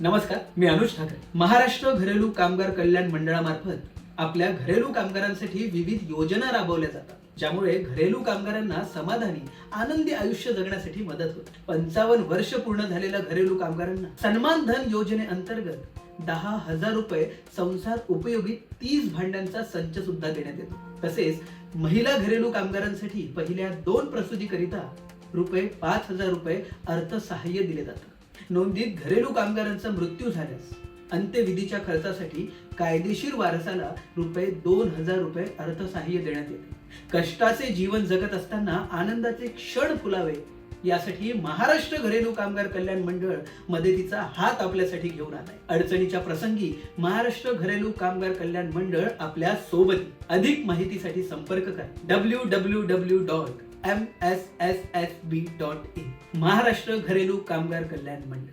नमस्कार मी अनुज ठाकरे. महाराष्ट्र घरेलू कामगार कल्याण मंडळामार्फत आपल्या घरेलू कामगारांसाठी विविध योजना राबवल्या जातात ज्यामुळे घरेलू कामगारांना समाधानी आनंदी आयुष्य जगण्यासाठी मदत होते. पंचावन्न वर्ष पूर्ण झालेल्या घरेलू कामगारांना सन्मान धन योजनेअंतर्गत दहा हजार रुपये संसार उपयोगी तीस भांड्यांचा संच सुद्धा देण्यात येतो. तसेच महिला घरेलू कामगारांसाठी पहिल्या दोन प्रसूतीकरिता रुपये पाच हजार रुपये अर्थसहाय्य दिले जातात. नोंदीत घरेलू कामगारांचा मृत्यू झाल्यास अंत्यविधीच्या खर्चासाठी कायदेशीर वारसाला रुपये दोन हजार रुपये अर्थसहाय्य देण्यात येते. कष्टाचे जीवन जगत असताना आनंदाचे क्षण फुलावे यासाठी महाराष्ट्र घरेलू कामगार कल्याण मंडळ मदतीचा हात आपल्यासाठी घेऊन आलाय. अडचणीच्या प्रसंगी महाराष्ट्र घरेलू कामगार कल्याण मंडळ आपल्यासोबत. अधिक माहितीसाठी संपर्क करा. W W W dot M S S S B dot in Maharashtra घरेलू कामगार कल्याण मंडळ.